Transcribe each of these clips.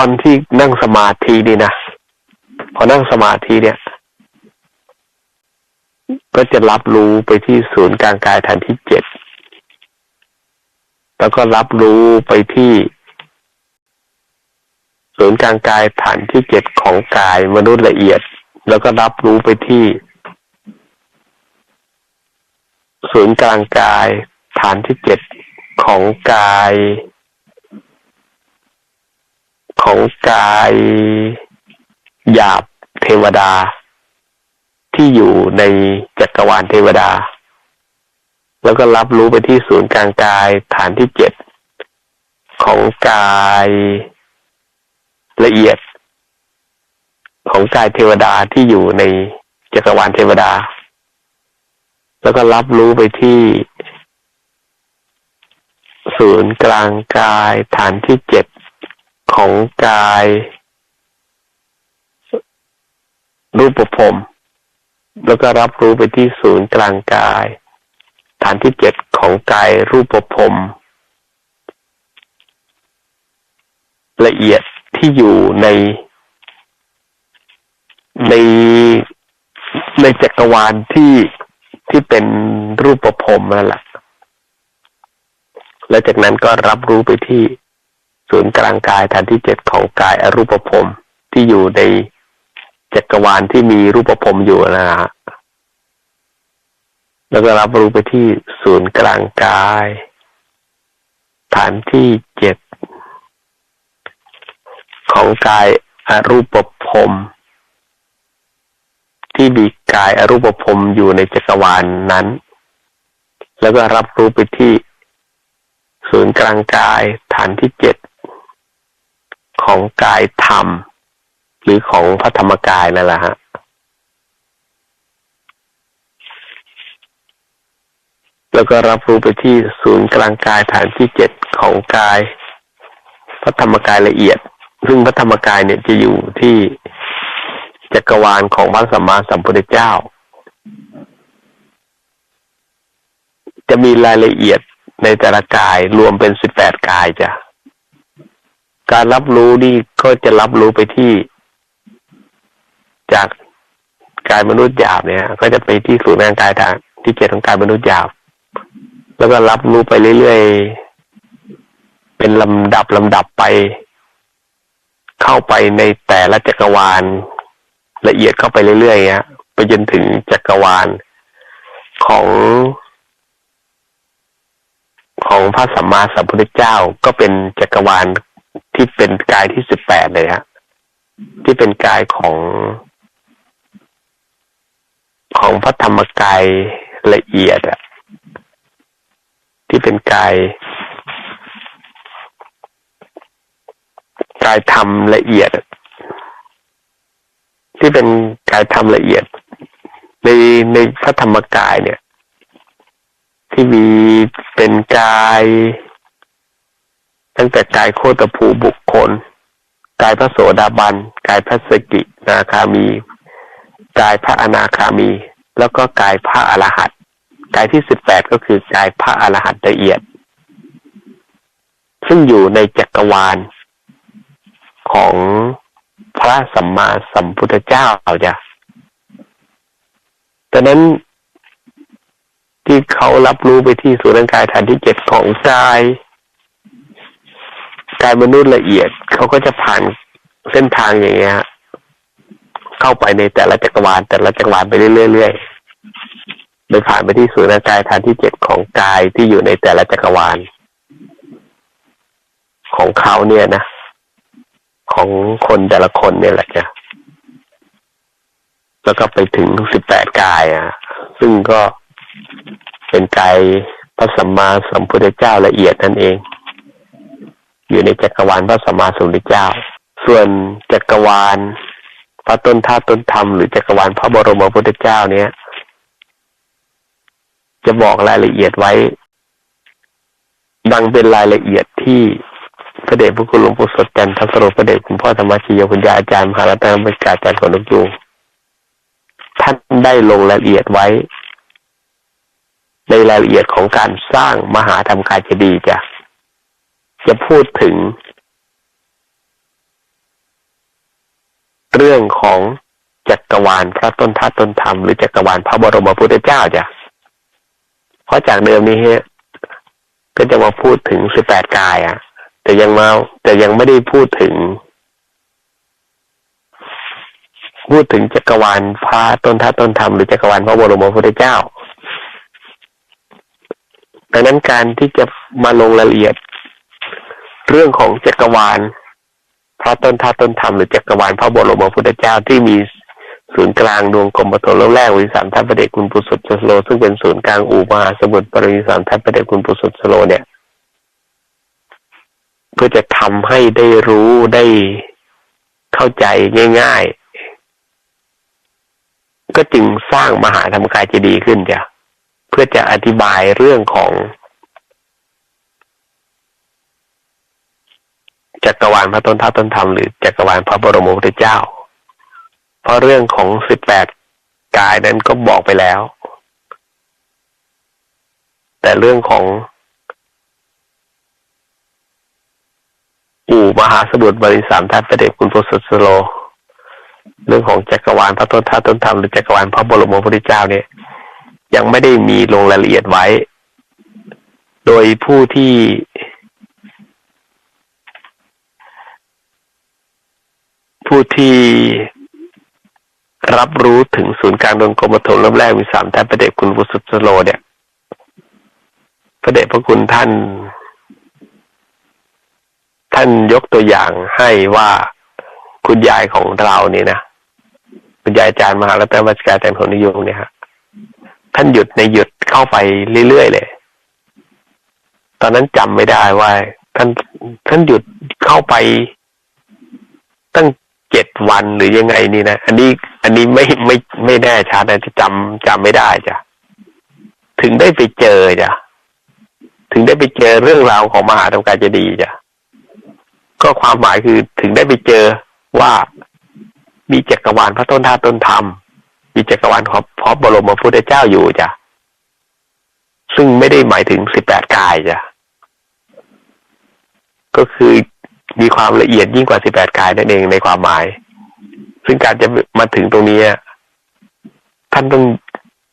อนที่นั่งสมาธินี่นะพอนั่งสมาธิเนี่ย ก็จะรับรู้ไปที่ศูนย์กลางกายฐานที่เจ็ดแล้วก็รับรู้ไปที่ศูนย์กลางกายฐานที่เจ็ดของกายมนุษย์ละเอียด แล้วก็รับรู้ไปที่ศูนย์กลางกายฐานที่เจ็ดของกาย ของกายหยาบเทวดา ที่อยู่ในจักรวาลเทวดา แล้วก็รับรู้ไปที่ศูนย์กลางกายฐานที่เจ็ดของกายละเอียด ของกายเทวดาที่อยู่ในจักรวาลเทวดา แล้วก็รับรู้ไปที่ศูนย์กลางกายฐานที่เจ็ด ของกาย รูปภพแล้วก็รับรู้ไปที่ศูนย์กลางกาย ฐานที่เจ็ดของกายรูปภพละเอียดที่อยู่ใน ในในจักรวาลที่ที่เป็นรูปภพนั่นแหละแล้วจากนั้นก็รับรู้ไปที่ ศูนย์กลางกายฐานที่เจ็ดของกายอรูปภพที่อยู่ในจักรวาลที่มีรูปภพอยู่นะฮะแล้วก็รับรู้ไปที่ศูนย์กลางกาย ฐานที่เจ็ดของกายอรูปภพที่มีกายอรูปภพอยู่ในจักรวาลนนั้น แล้วก็รับรู้ไปที่ศูนย์กลางกายฐานที่เจ็ด ของกายธรรม หรือของพระธรรมกายนั่นแหละฮะแล้วก็รับรู้ไปที่ศูนย์กลางกายฐานที่เจ็ดของกาย พระธรรมกายละเอียด ซึ่งพระธรรมกายเนี่ยจะอยู่ที่จักรวาลของพระสัมมาสัมพุทธเจ้า จะมีรายละเอียดในแต่ละกายรวมเป็นสิบแปดกายจ้ะ การรับรู้นี่ก็จะรับรู้ไปที่ จากกายมนุษย์หยาบเนี่ย ก็จะไปที่ศูนย์กลางกายทางที่เจ็ดของกายมนุษย์หยาบ แล้วก็รับรู้ไปเรื่อยๆ เป็นลำดับลำดับไป เข้าไปในแต่ละจักรวาล ละเอียดเข้าไปเรื่อยๆฮะไปจนถึงจักรวาลของของพระสัมมาสัมพุทธเจ้าก็เป็นจักรวาล ที่เป็นกายที่สิบแปดเลยฮะที่เป็นกายของ ของพระธรรมกายละเอียดอะที่เป็นกายกายธรรมละเอียด ที่เป็นกายธรรมละเอียด ในในพระธรรมกายเนี่ย ที่มีเป็นกาย ตั้งแต่กายโคตรภูบุคคล กายพระโสดาบัน กายพระสกินาคามี กายพระอนาคามี แล้วก็กายพระอรหันต์กายที่สิบแปดก็คือกายพระอรหันต์ละเอียด ซึ่งอยู่ในจักรวาลของพระสัมมาสัมพุทธเจ้าเอาจ้ะดังนั้นที่เขารับรู้ไปที่ศูนร่างกายฐานที่เจ็ดของกาย กายมนุษย์ละเอียดเขาก็จะผ่านเส้นทางอย่างเงี้ยเข้าไปในแต่ละจักรวาลแต่ละจักรวาลไปเรื่อยๆโดยผ่านไปที่ศูนย์ร่างกายฐานที่เจ็ดของกายที่อยู่ในแต่ละจักรวาลของเขาเนี่ยนะของคนแต่ละคนเนี่ยแหละจ้ะแล้วก็ไปถึงสิบแปดกายอะ ซึ่งก็เป็นกายพระสัมมาสัมพุทธเจ้าละเอียดนั่นเอง อยู่ในจักรวาลพระสัมมาสัมพุทธเจ้า ส่วนจักรวาลพระต้นท่าต้นธรรมหรือจักรวาลพระบรมพุทธเจ้าเนี้ยจะบอกรายละเอียดไว้ ดังเป็นรายละเอียดที่พระเดชพระคุณหลวงปู่สดจันทสโรพระเดชคุณพ่อธรรมชิโยคุณยาอาจารย์มหารัตนบริการอาจารย์ของหลวงปู่ท่านได้ลงรายละเอียดไว้ ในรายละเอียดของการสร้างมหาธรรมกายเจดีย์จ้ะ จะพูดถึงเรื่องของจักรวาลพระต้นทัดต้นธรรมหรือจักรวาลพระบรมพุทธเจ้าจ้ะเพราะจากเดิมนี้ฮะก็จะมาพูดถึงสิบแปดกายอะแต่ยังมาแต่ยังไม่ได้พูดถึง พูดถึงจักรวาลพระต้นทัดต้นธรรมหรือจักรวาลพระบรมพุทธเจ้าดังนั้นการที่จะมาลงรายละเอียด เรื่องของจักรวาล พระต้นทัดต้นธรรมหรือจักรวาลพระบรมพุทธเจ้าที่มีศูนย์กลางดวงกลมปฐมแล้วแรกวิสามทัพประเดชคุณปุสุทธสโล ซึ่งเป็นศูนย์กลางอูมาสมุทรปริสามทัพประเดชคุณปุสุทธสโลเนี่ย เพื่อจะทำให้ได้รู้ได้เข้าใจง่าย ๆ ก็จึงสร้างมหาธรรมกายเจดีย์ขึ้นจ้ะเพื่อจะอธิบายเรื่องของ จักรวาลพระต้นท่าต้นธรรมหรือจักรวาลพระบรมพุทธเจ้า เพราะเรื่องของสิบแปดกายนั้นก็บอกไปแล้ว แต่เรื่องของอู่มหาสมุทรบริสามทัพประเดชคุณโพสสโล เรื่องของจักรวาลพระต้นท่าต้นธรรมหรือจักรวาลพระบรมพุทธเจ้าเนี่ย ยังไม่ได้มีลงรายละเอียดไว้ โดยผู้ที่ ผู้ที่รับรู้ถึงศูนย์กลางดวงกรมปฐมรอบแรกมีสามท่านพระเดชคุณบุสุสโลเนี่ยพระเดชพระคุณท่าน ท่านยกตัวอย่างให้ว่าคุณยายของเราเนี่ยนะคุณยายอาจารย์มหารัตนวัชการแต่งผลนิยมเนี่ยฮะท่านหยุดในหยุดเข้าไปเรื่อยๆเลย ตอนนั้นจำไม่ได้ว่า ท่านท่านหยุดเข้าไปตั้ง เจ็ดวันหรือยังไงนี่นะ อันนี้อันนี้ไม่ไม่ไม่แน่ชัดนะจะจำจำไม่ได้จ้ะถึงได้ไปเจอจ้ะถึงได้ไปเจอเรื่องราวของมหาธรรมกายเจดีย์จ้ะก็ความหมายคือถึงได้ไปเจอว่ามีจักรวาลพระต้นท่าต้นธรรม มีจักรวาลของพระบรมพุทธเจ้าอยู่จ้ะซึ่งไม่ได้หมายถึงสิบแปดกายจ้ะก็คือ มีความละเอียดยิ่งกว่าสิบแปดกายนั่นเองในความหมาย ซึ่งการจะมาถึงตรงนี้ท่านต้อง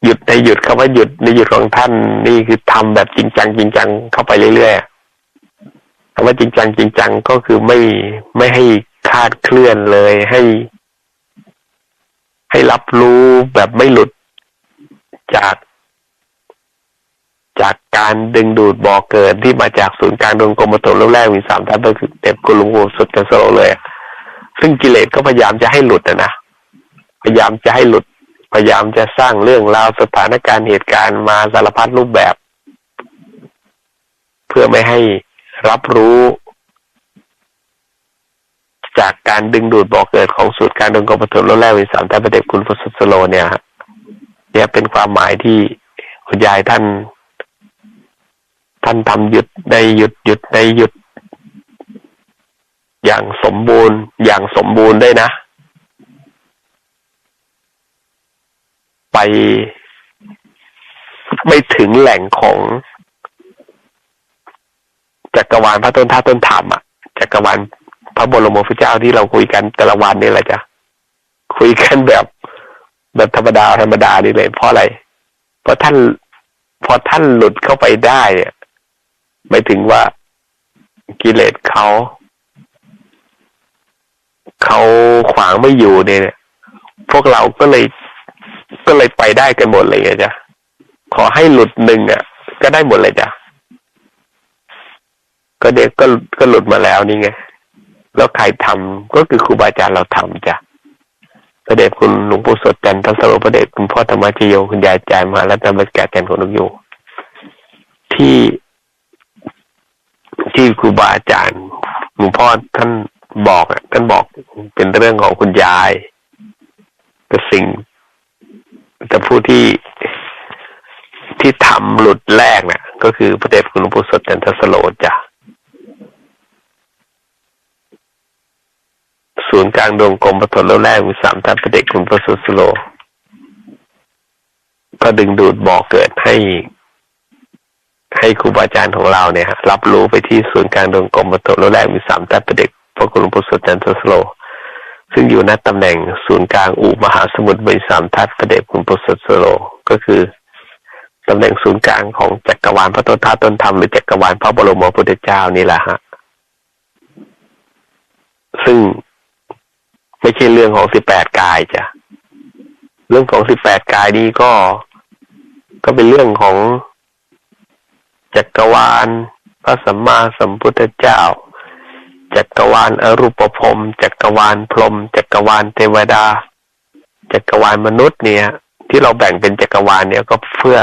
หยุดในหยุดคำว่าหยุดในหยุดของท่านนี่คือทำแบบจริงจังจริงจังเข้าไปเรื่อยๆคำว่าจริงจังจริงจังก็คือไม่ไม่ให้คาดเคลื่อนเลยให้ ให้รับรู้แบบไม่หลุดจาก จากการดึงดูดบ่อเกิดที่มาจากศูนย์กลางดวงกลมปฐมแล้วแรกมีสามท่านก็คือเด็บกุลุงโหสุดกันโซโลเลย ซึ่งกิเลสก็พยายามจะให้หลุดนะนะพยายามจะให้หลุด พยายามจะสร้างเรื่องราวสถานการณ์เหตุการณ์มาสารพัดรูปแบบ เพื่อไม่ให้รับรู้จากการดึงดูดบ่อเกิดของสูตรการดวงกลมปฐมแล้วแรกมีสามท่ประเด็คุณพุทธสโลเนี่ยฮะเนี่ยเป็นความหมายที่คุณยายท่าน ท่านทำหยุดในหยุดหยุดในหยุด อย่างสมบูรณ์ อย่างสมบูรณ์ได้นะ ไปไม่ถึงแหล่งของจักรวาลพระต้นท่าต้นธรรมอะจักรวาลพระบรมพุทธเจ้าที่เราคุยกันแต่ละวันนี่แหละจ้ะคุยกันแบบแบบธรรมดาธรรมดานี่เลยเพราะอะไร เพราะท่านพอท่านหลุดเข้าไปได้เนี่ย หมายถึงว่ากิเลสเขาเขาขวางไม่อยู่เนี่ยพวกเราก็เลยก็เลยไปได้กันหมดเลยจ้ะขอให้หลุดหนึ่งอะ ก็ได้หมดเลยจ้ะก็เด็กก็ก็หลุดมาแล้วนี่ไงแล้วใครทำก็คือครูบาอาจารย์เราทำจ้ะพระเดชคุณหลวงปู่สดจันทร์สโรพระเดชคุณพ่อธรรมชโยคุณยายจายมาและธรรมสกัดแก่นของนุกอยู่ที่ ที่ครูบาอาจารย์หลวงพ่อท่านบอกอะท่านบอกเป็นเรื่องของคุณยายแต่สิ่ง แต่ผู้ที่ที่ทำหลุดแรกเนี่ยก็คือพระเดชคุณหลวงปู่สดจันทสโลจ้ะศูนย์กลางดวงกลมปฐมแล้วแรกมีสามท่านพระเดชคุณพระสุสโล ก็ดึงดูดบ่อเกิดให้ ให้ครูบาอาจารย์ของเราเนี่ยรับรู้ไปที่ศูนย์กลางดวงกลมปฐมแล้วแรกมีสามท่านพระเดชพระคุณหลวงปู่สดจันทสโล ซึ่งอยู่ณตำแหน่งศูนย์กลางอุมหาสมุทรบริสามทัศน์พระเดชคุณโพธิสัตว์โล ก็คือตำแหน่งศูนย์กลางของจักรวาลพระต้นธาตุต้นธรรมหรือจักรวาลพระบรมพุทธเจ้านี่แหละฮะซึ่งไม่ใช่เรื่องของสิบแปดกายจ้ะเรื่องของสิบแปดกายนี้ก็ ก็เป็นเรื่องของ จักรวาล พระสัมมาสัมพุทธเจ้า จักรวาลอรูปภพจักรวาลพรหมจักรวาลเทวดา จักรวาลมนุษย์เนี่ย ที่เราแบ่งเป็นจักรวาลเนี่ยก็เพื่อ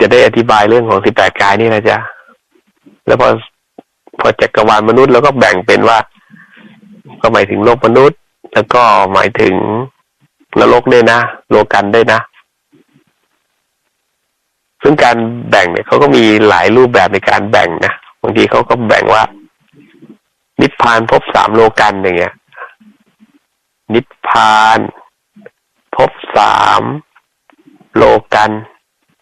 จะได้อธิบายเรื่องของสิบแปดกายนี่นะจ๊ะแล้วพอพอจักรวาลมนุษย์แล้วก็แบ่งเป็นว่า ก็หมายถึงโลกมนุษย์ แล้วก็หมายถึงนรกด้วยนะ โลกันด้วยนะ ซึ่งการแบ่งเนี่ยเขาก็มีหลายรูปแบบในการแบ่งนะบางทีเขาก็แบ่งว่า นิพพานพบสามโลกันอย่างเงี้ย นิพพานพบสามโลกัน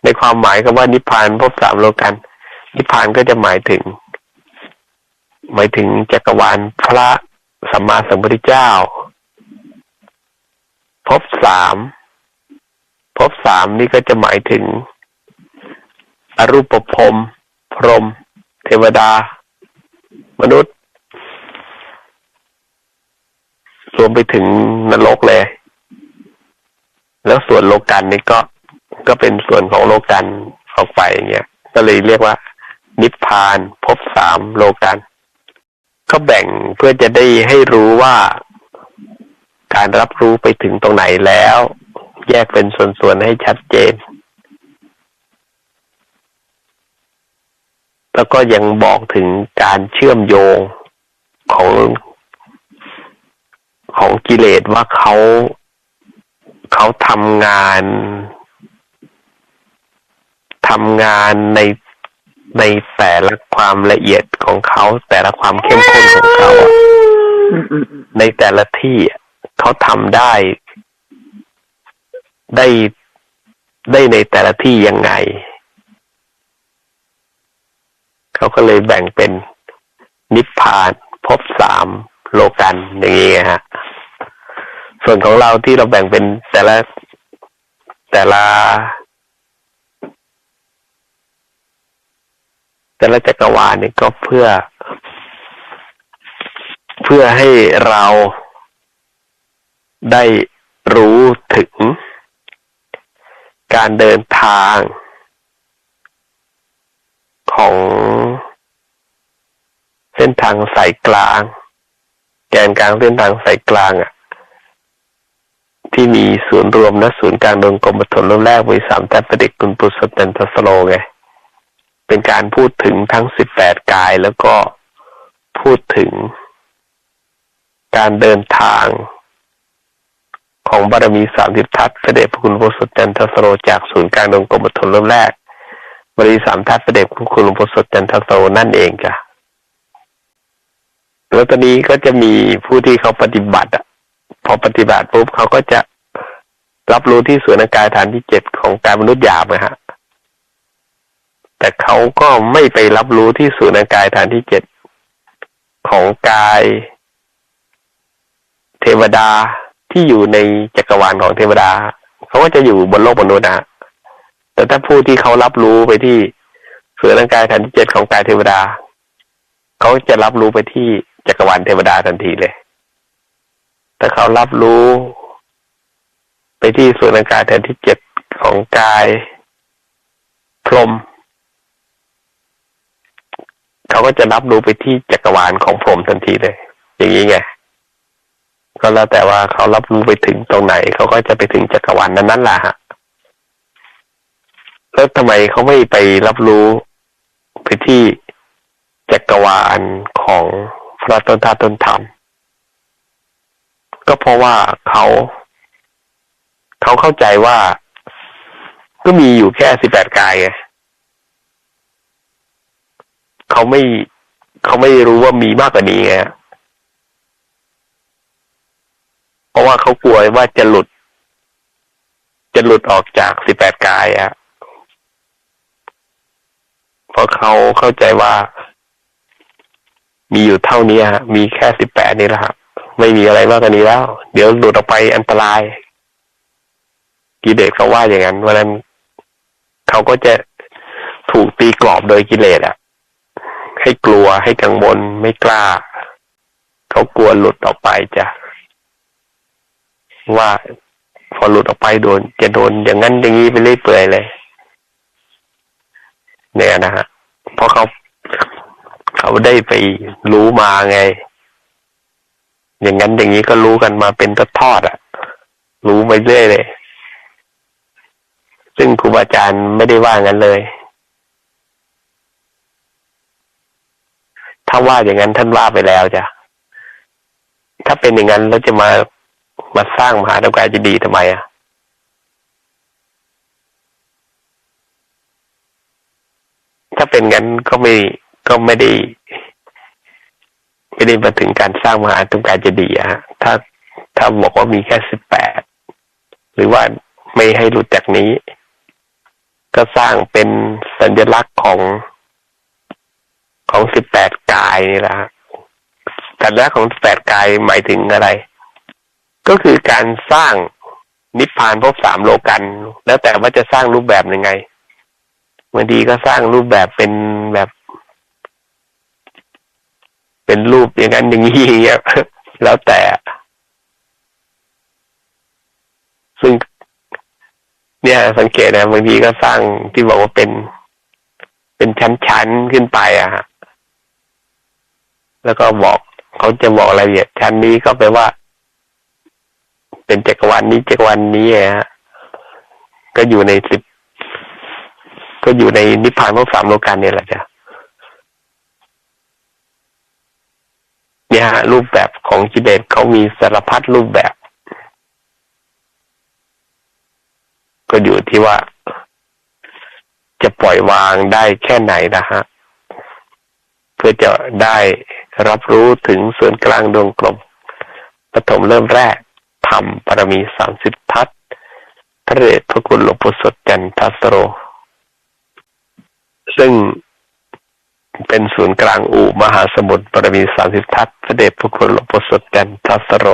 ในความหมายคำว่านิพพานพบสามโลกัน นิพพานก็จะหมายถึง หมายถึงจักรวาลพระสัมมาสัมพุทธเจ้า พบสามพบสามนี่ก็จะหมายถึง อรูปภพพรหมเทวดา มนุษย์ รวมไปถึงนรกเลย แล้วส่วนโลกันนี่ก็ก็เป็นส่วนของโลกันออกไปเงี้ย ก็เลยเรียกว่า นิพพานพบสามโลกันก็แบ่งเพื่อจะได้ให้รู้ว่าการรับรู้ไปถึงตรงไหนแล้ว แยกเป็นส่วนๆให้ชัดเจน แล้วก็ยังบอกถึงการเชื่อมโยงของของกิเลสว่าเขาเขาทำงานทำงานในในแต่ละความละเอียดของเขา แต่ละความเข้มข้นของเขาอะอืมอืมอืมในแต่ละที่อะเขาทำได้ ได้ได้ในแต่ละที่ยังไง เขาก็เลยแบ่งเป็นนิพพานพบสามโลกันอย่างนี้ฮะ ส่วนของเราที่เราแบ่งเป็นแต่ละแต่ละ แต่ละจักรวาลเนี่ยก็เพื่อ เพื่อให้เราได้รู้ถึงการเดินทาง ของเส้นทางสายกลาง แกนกลางเส้นทางสายกลางอะ ที่มีศูนย์รวมและศูนย์กลางดวงกรมปฐมรอบแรกวิสามแต่ประเด็กคุณปุสเตนทัสโลไง เป็นการพูดถึงทั้งสิบแปดกายแล้วก็พูดถึงการเดินทางของบารมีสามทิพทัศน์พระเดชพระคุณพระสดจันทสโรจากศูนย์กลางดงกรมปฐมเริ่มแรก บรมีสามทัศน์พระเดชคุณหลวงพ่อสดจันทโรนั่นเองจ้ะแล้วตอนนี้ก็จะมีผู้ที่เขาปฏิบัติอะ พอปฏิบัติปุ๊บเขาก็จะรับรู้ที่ส่วนกายฐานที่เจ็ดของกายมนุษย์หยาบนะฮะ แต่เขาก็ไม่ไปรับรู้ที่ส่วนกายฐานที่เจ็ดของกาย เทวดาที่อยู่ในจักรวาลของเทวดา เขาก็จะอยู่บนโลกมนุษย์นะฮะ แต่ถ้าผู้ที่เขารับรู้ไปที่ส่วนกายฐานที่เจ็ดของกายเทวดา เขาจะรับรู้ไปที่จักรวาลเทวดาทันทีเลย ถ้าเขารับรู้ ไปที่ส่วนกายฐานที่เจ็ดของกายพรหมเขาก็จะรับรู้ไปที่จักรวาลของพรหมทันทีเลย อย่างนี้ไงก็แล้วแต่ว่าเขารับรู้ไปถึงตรงไหน เขาก็จะไปถึงจักรวาลนั้นนั่นแหละฮะ แล้วทำไมเขาไม่ไปรับรู้ไปที่จักรวาลของพระต้นธาตุต้นธรรม ก็เพราะว่าเขาเขาเข้าใจว่า ก็มีอยู่แค่สิบแปดกายไงเขาไม่เขาไม่รู้ว่ามีมากกว่านี้ไงเพราะว่าเขากลัวว่าจะหลุด จะหลุดออกจากสิบแปดกายอะ เพราะเขาเข้าใจว่า มีอยู่เท่านี้ฮะมีแค่สิบแปดนี่แหละฮะไม่มีอะไรมากกว่านี้แล้ว เดี๋ยวหลุดออกไปอันตรายกิเลสเขาว่าอย่างนั้นเพราะนั้นเขาก็จะถูกตีกรอบโดยกิเลสอะให้กลัวให้กังวลไม่กล้า เขากลัวหลุดออกไปจะว่าพอหลุดออกไปโดน จะโดนอย่างนั้นอย่างนี้ไปเรื่อยเปื่อยเลย เนี่ยนะฮะเพราะเขาเขาได้ไปรู้มาไง อย่างนั้นอย่างนี้ก็รู้กันมาเป็นทอดอะ รู้ไปเรื่อยเลย ซึ่งครูบาอาจารย์ไม่ได้ว่างั้นเลย ถ้าว่าอย่างนั้นท่านว่าไปแล้วจ้ะถ้าเป็นอย่างนั้นแล้วจะมามาสร้างมหาธรรมกายจะดีทำไมอะ ถ้าเป็นงั้นก็ไม่ก็ไม่ได้ ไม่ได้มาถึงการสร้างมหาธรรมกายจะดีอะฮะถ้าถ้าบอกว่ามีแค่สิบแปดหรือว่าไม่ให้หลุดจากนี้ ก็สร้างเป็นสัญลักษณ์ของของสิบแปดกายนี่แหละสัญลักษณ์ของสิบแปดกายหมายถึงอะไร ก็คือการสร้างนิพพานภพสามโลกัน แล้วแต่ว่าจะสร้างรูปแบบยังไง บางทีก็สร้างรูปแบบเป็นแบบ เป็นรูปอย่างนั้นอย่างนี้อย่างเงี้ยแล้วแต่ ซึ่ง เนี่ย สังเกตนะบางทีก็สร้างที่บอกว่าเป็น เป็นชั้นๆขึ้นไปอะฮะแล้วก็บอกเขาจะบอกรายละเอียดชั้นนี้ก็แปลว่า เป็นจักรวาลนี้จักรวาลนี้ฮะก็อยู่ในสิบ ก็อยู่ในนิพพานพวกสามโลกันเนี่ยแหละจ้ะเนี่ยฮะรูปแบบของกิเลสเขามีสารพัดรูปแบบ ก็อยู่ที่ว่าจะปล่อยวางได้แค่ไหนนะฮะ เพื่อจะได้รับรู้ถึงส่วนกลางดวงกลมปฐมเริ่มแรกทำปรมีสามสิบทัศพระเดชพระคุณหลวงปู่สดจันทัสโร ซึ่งเป็นศูนย์กลางอู่มหาสมุทรปรมีสามสิบทัศน์พระเดชพระคุณหลวงปู่สดจันทัสโร